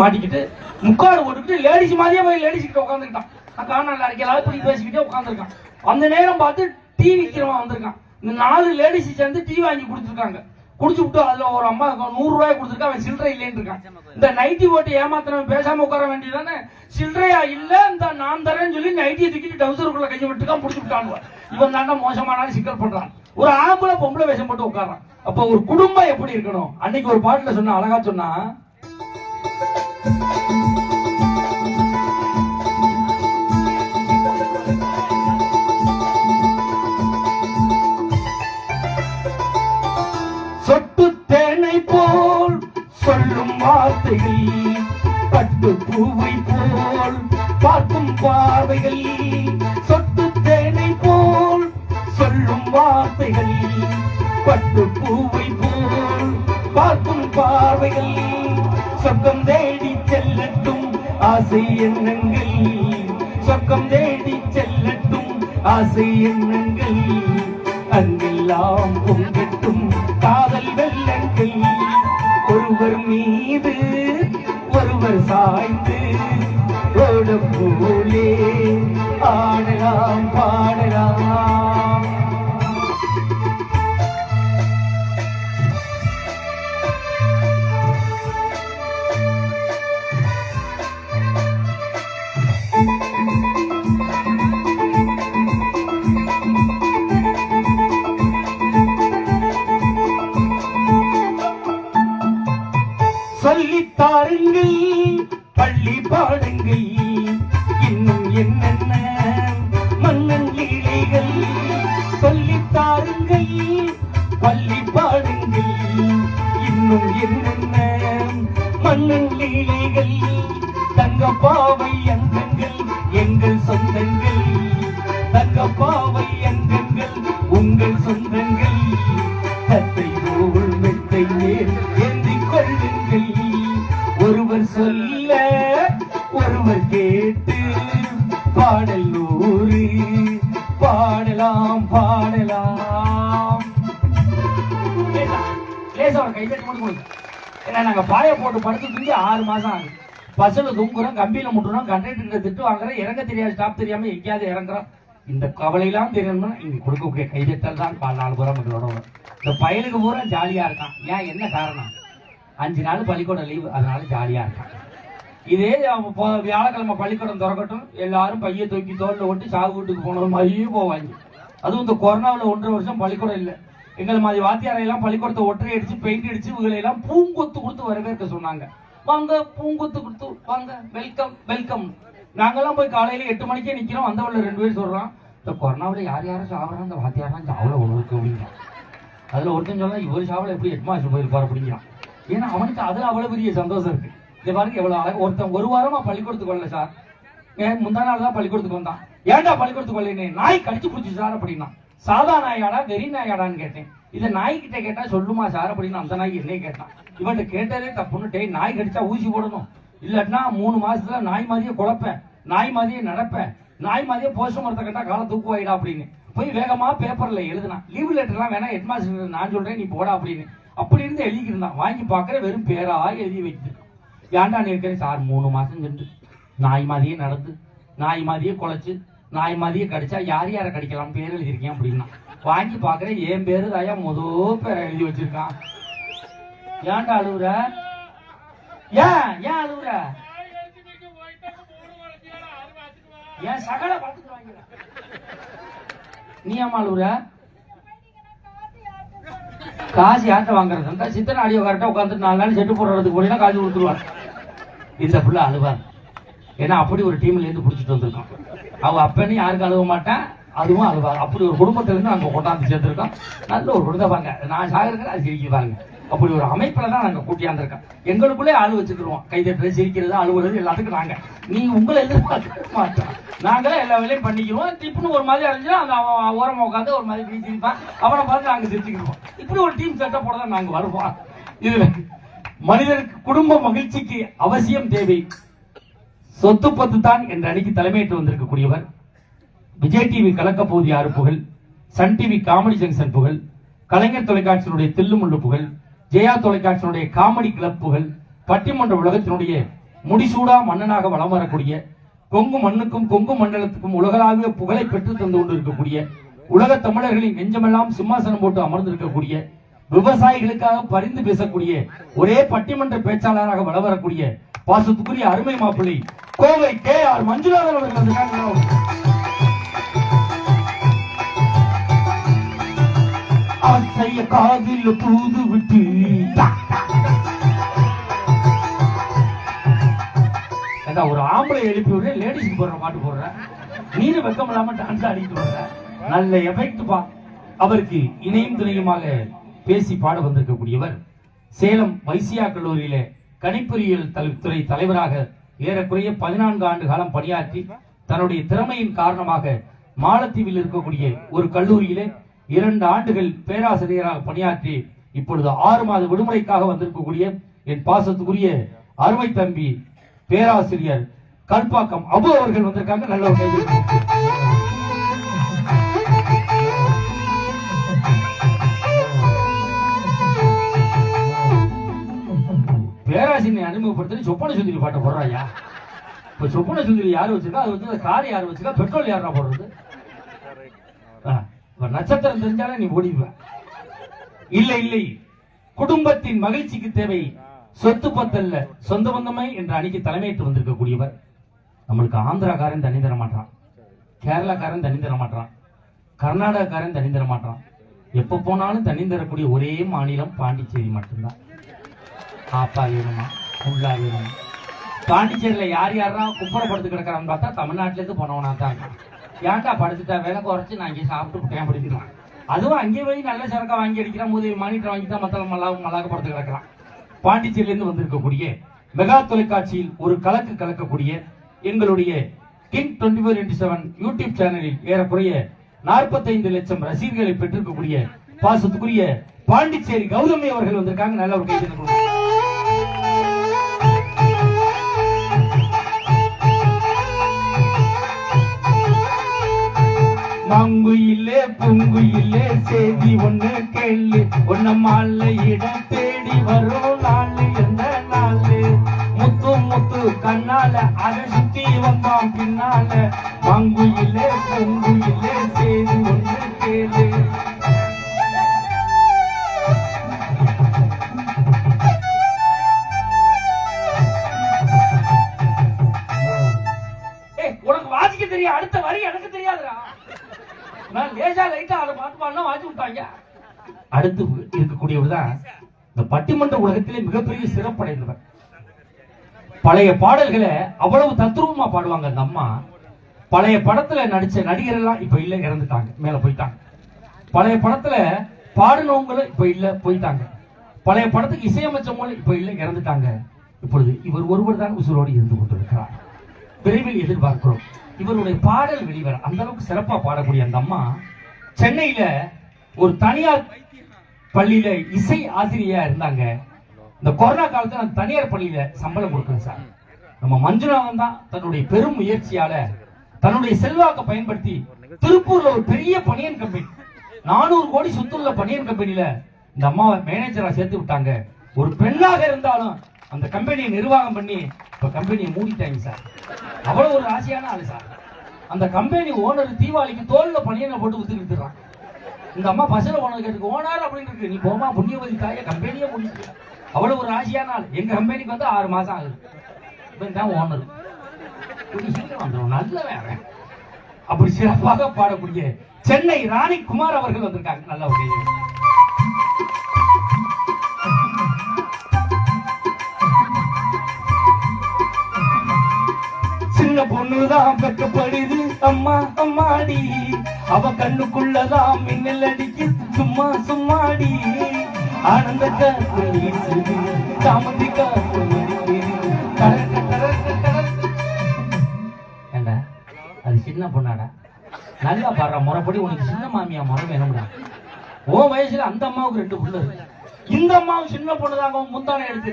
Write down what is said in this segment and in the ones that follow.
மாட்டிக்கிட்டு. முக்காடு போட்டுக்கிட்டு லேடிஸ் மாதிரியே போய் லேடிஸ் கிட்ட உட்காந்துக்கிட்டான் காணல அறிக்கையில இப்படி பேசிக்கிட்டே உட்காந்துருக்கான் அந்த நேரம் பார்த்து டீ விற்கிறவன் வந்திருக்கான். இந்த நாலு லேடிஸ் சேர்ந்து டீ வாங்கி கொடுத்துருக்காங்க. குடிச்சு விட்டு அதுல ஒரு அம்மா நூறு ரூபாய் கொடுத்துருக்கா அவன் சில்லறை இல்லைன்னு இருக்கான். இந்த நைட்டி போட்டு ஏமாத்தினவன் பேசாம உட்கார வேண்டியதானே சில்லறையா இல்ல இந்த நான் தரேன்னு சொல்லி நைட்டியை தூக்கிட்டு டவுசருக்குள்ள கையை விட்டுக்கான் பிடிச்சி விட்டானுவ. இவன் தாண்டா மோசமான சிக்கல் பண்றான். ஒரு ஆம்பளை பொம்பளை வேஷம் போட்டு உட்காரான் அப்ப ஒரு குடும்பம் எப்படி இருக்கணும்? அன்னைக்கு ஒரு பாட்டுல சொன்ன அழகா சொன்னா சொட்டு ஆசை எண்ணங்கள் சொர்க்கம் தேடி செல்லட்டும். ஆசை எண்ணங்கள் அங்கெல்லாம் பொங்கட்டும். காதல் வெள்ளங்கள் ஒருவர் மீது ஒருவர் சாய்ந்து ஓடும் போலே ஆடலாம் பா தங்கப்பாவை பாவை அங்கங்கள் எங்கள் சொந்தங்கள். தங்கப்பாவை பாவை அங்கங்கள் உங்கள் சொந்தங்கள். தத்தை போல் மெத்தை மேல் கொள்ளுங்கள். ஒருவர் சொல்ல ஒருவர் கேட்டு பாடல் நூறு. பாடலாம் பாடலாம். லேசா, ஒரு கைத்தட்டி மட்டும் கொடுங்க. ஏன்னா நாங்க பாய போட்டு படுத்து தூங்கி ஆறு மாசம் ஆகுது. பஸ்ல தூங்குறோம் கம்பியில முட்டுறோம் கண்டக்டர் திட்டு வாங்குறோம் இறங்க தெரியாது ஸ்டாப் தெரியாம எங்கேயாவது இறங்குறோம் இந்த கவலையெல்லாம் தெரியணும்னா இங்க கொடுக்கக்கூடிய கைதட்டல் தான் பா- நாலு பூரா மக்களோட வரும். இந்த பயலுக்கு பூரா ஜாலியா இருக்கான். ஏன் என்ன காரணம்? அஞ்சு நாள் பள்ளிக்கூடம் லீவு அதனால ஜாலியா இருக்கான். இதே வியாழக்கிழமை பள்ளிக்கூடம் திறக்கட்டும் எல்லாரும் பைய தூக்கி தோல்ல ஓட்டி சாகு வீட்டுக்கு போனது மாதிரியும் போவாங்க. அதுவும் இந்த கொரோனாவில் ஒன்றரை வருஷம் பள்ளிக்கூடம் இல்லை. எங்களை மாதிரி வாத்தியாரையெல்லாம் பள்ளிக்கூடத்தை ஒற்றை அடிச்சு பெயிண்ட் அடிச்சு இவங்களையெல்லாம் பூங்கொத்து கொடுத்து வரவேற்க சொன்னாங்க. வாங்க பூங்குத்து கொடுத்து வாங்க வெல்கம் வெல்கம் நாங்கெல்லாம் போய் காலையில எட்டு மணிக்கே நிக்கிறோம். வந்தவள்ள ரெண்டு பேர் சொல்றான் இந்த கொரோனாவில் யார் யாரும் சாப்பிட்றா அந்த வாத்தியாரெல்லாம் சாவல ஒழுங்கு அப்படிங்கிறான் அதுல ஒருத்தன் சொல்லலாம் இவர் சாவல எப்படி ஹெட் மாஸ்டர் போயிருப்பாரு? அப்படிங்கிறான். ஏன்னா அவனுக்கு அதுல அவ்வளவு பெரிய சந்தோஷம் இருக்கு. இந்த பாருங்க எவ்வளவு அழகு ஒருத்தன் ஒரு வாரமா பள்ளிக்கூடத்துக்கு வரல சார். ஏன் முந்தா நாள் தான் பள்ளிக்கூடத்துக்கு வந்தான். ஏன்டா பள்ளிக்கூடத்துக்கு வரலன்னு? நாய் கடிச்சு பிடிச்சி சார் அப்படின்னா சாதா நாயாடா வெறி நாயாடான்னு கேட்டேன். இதை நாய்கிட்ட கேட்டா சொல்லுமா சார்? அப்படின்னு அந்த நாய் என்னையே கேட்டான். இவன்ட்ட கேட்டதே தப்புன்னு டெய் நாய் கடிச்சா ஊசி போடணும். இல்லாட்டினா மூணு மாசத்துல நாய் மாதிரியே குழப்பேன். நாய் மாதிரியே நடப்பேன். நாய் மாதிரியே போஷம் மரத்தை கட்டா காலை தூக்குவாயிடா அப்படின்னு. போய் வேகமா பேப்பர்ல எழுதுனா லீவ் லெட்டர்லாம் வேணா ஹெட் மாஸ்டர் நான் சொல்றேன் நீ போடா அப்படின்னு. அப்படி இருந்து எழுதிக்கிருந்தான் வாங்கி பாக்குற வெறும் பேரா எழுதி வைக்கிட்டு ஏன்டா நீ இருக்கிறேன் சார் மூணு மாசம் சென்று. நாய் மாதிரியே நடந்து நாய் மாதிரியே குலைச்சு நாய் மாதிரியே கடிச்சா யார் யாரை கடிக்கலாம்? பேர் எழுதியிருக்கேன் அப்படின்னா. வாங்கி பார்க்கறேன் என் பேரு தாயா முத பேரை எழுதி வச்சிருக்கான். ஏன்டா அழுவுற? ஏன் ஏன் அழுவுற? ஏன் சகல பார்த்துட்டு நீ ஏமா அழுவுற? காசு யார்கிட்ட வாங்குறது? அந்த சித்தன் கரெக்டாக உட்காந்துட்டு நாலு நாள் செட்டு போடுறதுக்கு போனீங்கன்னா காசு கொடுத்துருவாங்க இந்த பிள்ளை அழுவார் ஏன்னா அப்படி ஒரு டீம்ல இருந்து பிடிச்சிட்டு வந்திருக்கோம் அவ அப்பன்னு யாருக்கும் அழுவ மாட்டேன் அதுவும் அழுவார் அப்படி ஒரு குடும்பத்துல அங்கே கொண்டாந்து சேர்த்திருக்கோம் நல்ல ஒரு குடும்பம் பாருங்க. நான் சாகிறேன் அது சிரிக்க பாருங்க. அப்படி ஒரு அமைப்புல தான் நாங்க கூட்டியாந்துருக்கோம் எங்களுக்குள்ளே ஆளு வச்சுக்கிடுவோம் கைதட்டுறது சிரிக்கிறது அழுவுறது எல்லாத்துக்கும் நாங்க. நீ உங்களை எதிர்பார்க்க மாட்டோம் நாங்களே எல்லா வேலையும் பண்ணிக்குவோம் டிப்புன்னு ஒரு மாதிரி அழிஞ்சா அந்த அவன் ஓரமா உட்காந்து ஒரு மாதிரி இப்படி சிரிப்பான் அவனை பார்த்து நாங்க சிரிச்சுக்கிடுவோம் இப்படி ஒரு டீம் செட்டப் போட தான் நாங்க வருவோம். இதுல மனிதருக்கு குடும்ப மகிழ்ச்சிக்கு அவசியம் தேவை. சொத்து பத்து தான் என்ற அணிக்கு தலைமையேற்று வந்திருக்கக்கூடியவர். விஜய் டிவி கலக்க பகுதி யாரு புகழ் சன் டிவி காமெடி ஜங்ஷன் புகழ் கலைஞர் தொலைக்காட்சியினுடைய தில்லுமுள்ளு புகழ் ஜெயா தொலைக்காட்சியினுடைய காமெடி கிளப் புகழ் பட்டிமன்ற உலகத்தினுடைய முடிசூடா மன்னனாக வலம் வரக்கூடிய கொங்கு மண்ணுக்கும் கொங்கு மண்டலத்துக்கும் உலகளாவிய புகழை பெற்று தந்து கொண்டிருக்கக்கூடிய உலக தமிழர்களின் நெஞ்சமெல்லாம் சிம்மாசனம் போட்டு அமர்ந்திருக்கக்கூடிய விவசாயிகளுக்காக பரிந்து பேசக்கூடிய ஒரே பட்டிமன்ற பேச்சாளராக வலம் வரக்கூடிய பாசத்துக்குரிய அருமை மாப்பிள்ளை கோவை கே ஆர் மஞ்சுநாதன் அவர்கள் ஆசைய காதில் தூது விட்டு. ஒரு ஆம்பளை எழுப்பி விடுற லேடிஸ்க்கு போடுற பாட்டு போடுற? நீரு வெக்கம் இல்லாம டான்ஸ் ஆடிட்டு வர்ற? நல்ல எஃபெக்ட் பா. அவருக்கு இணையும் துணையுமாக பேசி பாட வந்திருக்கக்கூடியவர் சேலம் வைசியா கல்லூரியில கணிப்பொறியியல் துறை தலைவராக ஏறக்குறைய பதினான்கு ஆண்டு காலம் பணியாற்றி தன்னுடைய திறமையின் காரணமாக மாலத்தீவில் இருக்கக்கூடிய ஒரு கல்லூரியிலே இரண்டு ஆண்டுகள் பேராசிரியராக பணியாற்றி இப்பொழுது ஆறு மாத விடுமுறைக்காக வந்திருக்கக்கூடிய என் பாசத்துக்குரிய அருமை தம்பி பேராசிரியர் கல்பாக்கம் அபு அவர்கள் வந்திருக்காங்க. நல்ல பேராசிரியை அறிமுகப்படுத்தி சொப்பன சுந்தரி பாட்டை போடுறாயா? இப்ப சொப்பன சுந்தரி யாரு வச்சிருக்கா? அது வந்து கார் யாரு வச்சிருக்கா? பெட்ரோல் யாரா போடுறது? நட்சத்திரம் தெரிஞ்சாலே நீ ஓடிடுவ. இல்லை இல்லை. குடும்பத்தின் மகிழ்ச்சிக்கு தேவை சொத்து பத்தல்ல. சொந்த பந்தமை என்ற அணிக்கு தலைமையிட்டு வந்திருக்கக்கூடியவர். நம்மளுக்கு ஆந்திராக்காரன் தண்ணி தர மாட்டான். கேரளாக்காரன் தண்ணி தர மாட்டான். கர்நாடகாக்காரன் தண்ணி தர மாட்டான். எப்ப போனாலும் தண்ணி தரக்கூடிய ஒரே மாநிலம் பாண்டிச்சேரி மட்டும்தான். ஆப்பா வேணுமா? உள்ளா வேணுமா? பாண்டிச்சேரியில யார் யாரெல்லாம் குப்பரப்படுத்து கிடக்கிறான்னு பார்த்தா தமிழ்நாட்டிலேருந்து போனவனா தான் இருக்கான். ஏன்டா படுத்துட்டா? வேலை குறைச்சி நான் இங்கே சாப்பிட்டு விட்டேன் அப்படின்றான் அதுவும் அங்கே போய் நல்ல சரக்கா வாங்கி அடிக்கிறான். முதல் மானிட்டர் வாங்கி தான் மற்ற மல்லா மல்லாக படுத்து கிடக்கிறான். பாண்டிச்சேரியிலேருந்து வந்திருக்கக்கூடிய மெகா தொலைக்காட்சியில் ஒரு கலக்கு கலக்கக்கூடிய எங்களுடைய king twenty four into seven YouTube சேனலில் ஏறக்குறைய நாற்பத்தைந்து லட்சம் ரசிகர்களை பெற்றிருக்கக்கூடிய பாசத்துக்குரிய பாண்டிச்சேரி கௌதமி அவர்கள் வந்திருக்காங்க. நல்ல ஒரு கைது மாங்குயிலே பூங்குயிலே செய்தி ஒண்ணு கேள்வி ஒன்ன மாலையிட தேடி வரும் நாள் எந்த நாள்? முத்து முத்து கண்ணால அதை சுத்தி வந்தான் பின்னால மாங்குயிலே பூங்குயிலே செய்தி பட்டிமன்ற உலகத்திலே மிகப்பெரிய சிறப்படைந்தவர். பழைய பாடல்களை அவ்வளவு தத்ரூபமா பாடுவாங்க அந்த அம்மா. பழைய படத்துல நடிச்ச நடிகர் எல்லாம் இப்ப இல்ல இறந்துட்டாங்க மேல போயிட்டாங்க. பழைய படத்துல பாடினவங்களும் இப்ப இல்ல போயிட்டாங்க. பழைய படத்துக்கு இசையமைச்சவங்களும் இப்ப இல்ல இறந்துட்டாங்க. இப்பொழுது இவர் ஒருவர் தான் உசுரோடு இருந்து கொண்டிருக்கிறார். விரைவில் எதிர்பார்க்கிறோம். இவருடைய பாடல் வெளிவர அந்த அளவுக்கு சிறப்பா பாடக்கூடிய அந்த அம்மா சென்னையில ஒரு தனியார் பள்ளியில இசை ஆசிரியரா இருந்தாங்க. இந்த கொரோனா காலத்துல நான் தனியார் பள்ளியில சம்பளம் கொடுக்குறேன் சார். நம்ம மஞ்சுநாதன் தான் தன்னுடைய பெரும் முயற்சியால தன்னுடைய செல்வாக்கை பயன்படுத்தி திருப்பூர்ல ஒரு பெரிய பனியன் கம்பெனி நானூறு கோடி சொத்துள்ள பனியன் கம்பெனில இந்த அம்மாவை மேனேஜரா சேர்த்து விட்டாங்க. ஒரு பெண்ணாக இருந்தாலும் அந்த கம்பெனியை நிர்வாகம் பண்ணி இப்ப கம்பெனியை மூடிட்டாங்க சார். அவ்வளவு ஒரு ராசியான ஆளு சார். அந்த கம்பெனி ஓனர் தீபாவளிக்கு தோல்ல பனியனை போட்டு வித்துக்கிட்டு இருக்கான். இந்த அம்மா பஸ்ல ஓனர் கேட்டு ஓனர் அப்படின்னு இருக்கு. நீ போமா புண்ணியவதி தாய கம்பெனியே முடிச்சு அவ்வளவு ஒரு ராசியான ஆள். எங்க கம்பெனிக்கு வந்து ஆறு மாசம் ஆகுது. இவன் தான் ஓனர். சீக்கிரம் நல்ல வேற அப்படி சிறப்பாக பாடக்கூடிய சென்னை ராணி குமார் அவர்கள் வந்திருக்காங்க. நல்ல வகையில் சின்ன பொண்ணுதான் வெக்கப்படுது அம்மா அம்மாடி. அவ கண்ணுக்குள்ளதான் மின்னல் அடிக்கு சும்மா சும்மாடி. ஆனந்த காத்து வீசுது சாமந்தி காத்து ஏண்டா? அது சின்ன பொண்ணாடா? நல்லா பாடுற. முறைப்படி உனக்கு சின்ன மாமியா முறை வேணும்டா. ஓ வயசுல அந்த அம்மாவுக்கு ரெண்டு புள்ள இருக்கு. இந்த அம்மாவும் சின்ன பொண்ணுதாங்க. முந்தானை எடுத்து.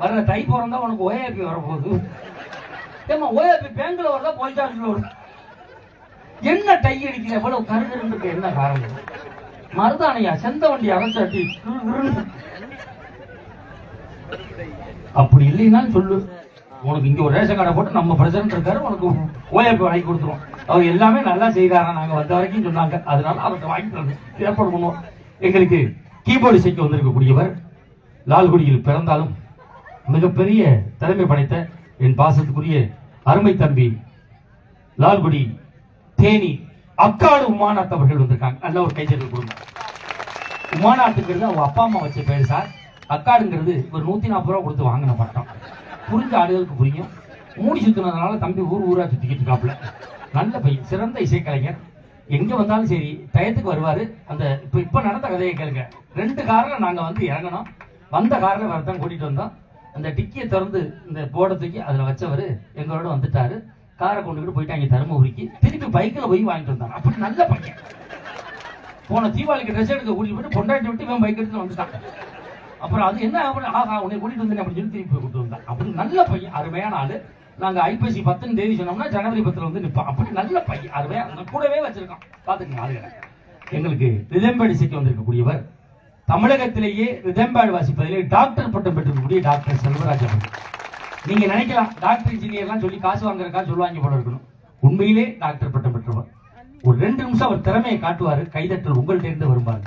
வர்ற தை பிறந்தா உனக்கு ஓஏபி வரப்போகுது. ஏமா ஓஏபி பேங்க்ல வருதா போஸ்ட் ஆஃபீஸ்ல என்ன டை அடிக்கல எவ்வளவு கருகருந்துக்கு என்ன காரணம்? மருதானையா செந்த வண்டி அரைச்சாட்டி அப்படி இல்லைன்னா சொல்லு. உனக்கு இங்க ஒரு ரேஷன் கார்டை போட்டு நம்ம பிரசிடன்ட் இருக்காரு உனக்கு ஓஏபி வாங்கி கொடுத்துருவோம். அவர் எல்லாமே நல்லா செய்தாரா நாங்க வந்த வரைக்கும் சொன்னாங்க. அதனால அவர்கிட்ட வாங்கிட்டு வந்து ஏற்பாடு பண்ணுவோம். எங்களுக்கு கீபோர்டு சேர்க்க வந்திருக்கக்கூடியவர் லால்குடியில் பிறந்தாலும் மிகப்பெரிய திறமை படைத்த என் பாசத்துக்குரிய அருமை தம்பி லால்குடி தேனி. அக்காடு உமாநாத் அவர்கள் வந்திருக்காங்க. நல்ல ஒரு கைச்சல் கொடுங்க. உமாநாத்துங்கிறது அவங்க அப்பா அம்மா வச்ச பேர் சார். அக்காடுங்கிறது ஒரு நூத்தி நாற்பது ரூபா கொடுத்து வாங்கின பட்டம். புரிஞ்ச ஆடுகளுக்கு புரியும். மூடி சுத்தினதுனால தம்பி ஊர் ஊரா சுத்திக்கிட்டு இருக்காப்புல. நல்ல பையன் சிறந்த இசைக்கலைஞர். எங்க வந்தாலும் சரி டயத்துக்கு வருவாரு. அந்த இப்ப இப்ப நடந்த கதையை கேளுங்க. ரெண்டு காரில் நாங்க வந்து இறங்கணும். வந்த காரில் வரதான் கூட்டிட்டு வந்தோம். அந்த டிக்கியை திறந்து இந்த போட தூக்கி அதில் வச்சவர் எங்களோட வந்துட்டாரு. காரை கொண்டுகிட்டு போயிட்டாங்க தருமபுரிக்கு. திருப்பி பைக்கில் போய் வாங்கிட்டு வந்தாங்க அப்படி நல்ல பையன். போன தீபாவளிக்கு ட்ரெஸ் எடுக்க கூட்டிட்டு போயிட்டு பொண்டாட்டி விட்டு இவன் பைக் எடுத்து வந்துட்டான். அப்புறம் அது என்ன அப்படி ஆஹா உன்னை கூட்டிட்டு வந்தேன் அப்படின்னு சொல்லி திருப்பி போய் கூட்டு வந்தான். அப்படி நல்ல பையன் அருமையான ஆள். நாங்க ஐப்பசி பத்துன்னு தேதி சொன்னோம்னா ஜனவரி பத்துல வந்து நிற்பான் அப்படி நல்ல பையன் அருமையாக அந்த கூடவே வச்சிருக்கான். பார்த்துக்கங்க ஆளுகளை எங்களுக்கு ரிதம்பேடு சிக்கி வந்திருக்கக்கூடியவர். தமிழகத்திலேயே ரிதம்பேடு வாசிப்பதிலே டாக்டர் பட்டம் பெற்றிருக்கக்கூடிய டாக்டர் செல்வராஜ் அவர்கள். நீங்க நினைக்கலாம் டாக்டர் இன்ஜினியர்லாம் சொல்லி காசு வாங்குறக்கா சொல்லுவாங்க போல இருக்கணும். உண்மையிலே டாக்டர் பட்டம் பெற்றவர். ஒரு ரெண்டு நிமிஷம் அவர் திறமையை காட்டுவாரு கைதட்டல் உங்கள்கிட்ட இருந்து வரும்பாரு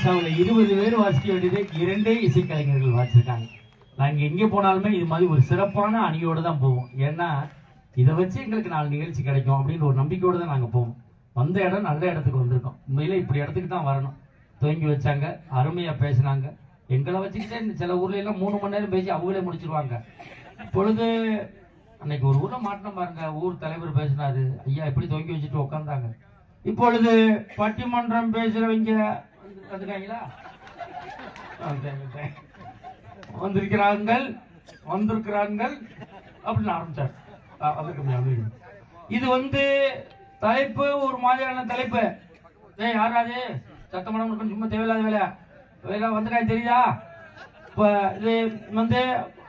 ஆர்கெஸ்ட்ராவில் இருபது பேர் வாசிக்க வேண்டியது இரண்டே இசைக்கலைஞர்கள் வாசிச்சிருக்காங்க. நாங்கள் எங்கே போனாலுமே இது மாதிரி ஒரு சிறப்பான அணியோடு தான் போவோம். ஏன்னா இதை வச்சு எங்களுக்கு நாலு நிகழ்ச்சி கிடைக்கும் அப்படின்னு ஒரு நம்பிக்கையோடு தான் நாங்கள் போவோம். வந்த இடம் நல்ல இடத்துக்கு வந்திருக்கோம். உண்மையில் இப்படி இடத்துக்கு தான் வரணும். துவங்கி வச்சாங்க அருமையாக பேசினாங்க. எங்களை வச்சுக்கிட்டே சில ஊர்ல எல்லாம் மூணு மணி நேரம் பேசி அவங்களே முடிச்சிருவாங்க. இப்பொழுது அன்னைக்கு ஒரு ஊரில் மாட்டின பாருங்க. ஊர் தலைவர் பேசினாரு ஐயா எப்படி துவக்கி வச்சுட்டு உட்காந்தாங்க இப்பொழுது பட்டிமன்றம் பேசுறவங்க வந்துருக்காங்களா ஆ, வந்திருக்கிறார்கள் வந்திருக்கிறார்கள் அப்படின்னு ஆரம்பிச்சார். அதுக்கு இது வந்து தலைப்பு ஒரு மாதிரியான தலைப்பு. ஏய் யாராது சத்தமடம் இருக்கணும் சும்மா தேவையில்லாத வேலை வேலை வந்துட்டா தெரியுதா? இப்போ இது வந்து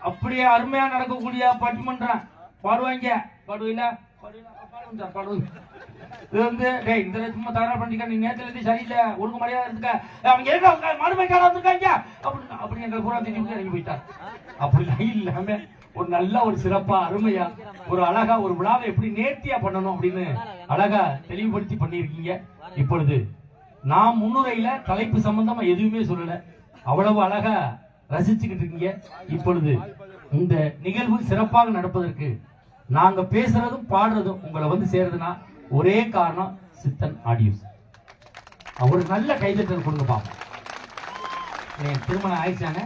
அப்படியே அருமையாக நடக்கக்கூடிய பட்டிமன்றம். பாடுவாங்க. பாடுவீங்களா? பாடுவீங்களா? பாடுவோம் சார் பாடுவோம் இது வந்து டேய் இந்த சும்மா தகராறு பண்ணிக்க நீ நேத்துல இருந்து சரியில்லை ஒழுங்கு மரியாதை இருக்க அவங்க எங்க மறுமைக்கார வந்திருக்காங்க. அப்படின்னு அப்படி எங்க பூரா திட்டி இறங்கி போயிட்டார் அப்படிலாம் இல்லாம ஒரு நல்ல ஒரு சிறப்பா அருமையா ஒரு அழகா ஒரு விழாவை எப்படி நேர்த்தியா பண்ணணும் அப்படின்னு அழகா தெளிவுபடுத்தி பண்ணியிருக்கீங்க. இப்பொழுது நான் முன்னுரையில தலைப்பு சம்பந்தமா எதுவுமே சொல்லல. அவ்வளவு அழகா ரசிச்சுக்கிட்டு இருக்கீங்க. இப்பொழுது இந்த நிகழ்வு சிறப்பாக நடப்பதற்கு நாங்க பேசுறதும் பாடுறதும் உங்களை வந்து சேருதுன்னா ஒரே காரணம் சித்தன் ஆடியோஸ் ஒரு நல்ல கைதட்டல் கொடுங்க பாப்போம். திருமணம் ஆயிடுச்சாங்க